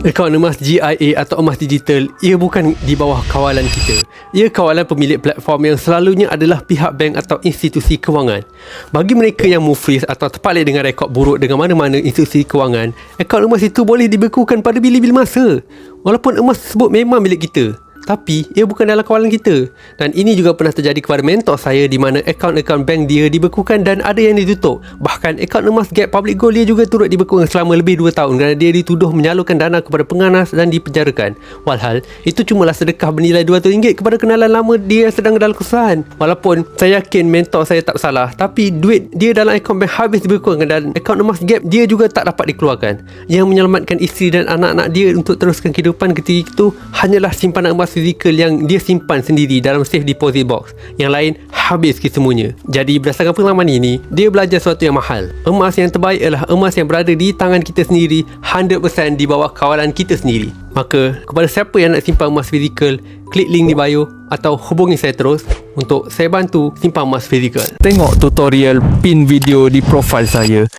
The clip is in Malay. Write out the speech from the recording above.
Akaun emas GIA atau emas digital ia bukan di bawah kawalan kita. Ia kawalan pemilik platform yang selalunya adalah pihak bank atau institusi kewangan. Bagi mereka yang muflis atau terpalit dengan rekod buruk dengan mana-mana institusi kewangan, akaun emas itu boleh dibekukan pada bila-bila masa. Walaupun emas tersebut memang milik kita. Tapi ia bukan dalam kawalan kita. Dan ini juga pernah terjadi kepada mentor saya Di mana akaun-akaun bank dia dibekukan dan ada yang ditutup. Bahkan akaun emas Gap Public Gold dia juga turut dibekukan selama lebih 2 tahun Kerana dia dituduh menyalurkan dana kepada penganas dan dipenjarakan. Walhal itu cumalah sedekah bernilai RM200 kepada kenalan lama dia yang sedang dalam kesusahan. Walaupun saya yakin mentor saya tak salah Tapi duit dia dalam akaun bank habis dibekukan Dan akaun emas Gap dia juga tak dapat dikeluarkan. Yang menyelamatkan isteri dan anak-anak dia untuk teruskan kehidupan ketika itu Hanyalah simpanan emas fizikal yang dia simpan sendiri dalam safe deposit box. Yang lain habis kesemuanya. Jadi berdasarkan pengalaman ini, dia belajar sesuatu yang mahal. Emas yang terbaik adalah emas yang berada di tangan kita sendiri 100% di bawah kawalan kita sendiri. Maka kepada siapa yang nak simpan emas fizikal, klik link di bio atau hubungi saya terus untuk saya bantu simpan emas fizikal. Tengok tutorial pin video di profil saya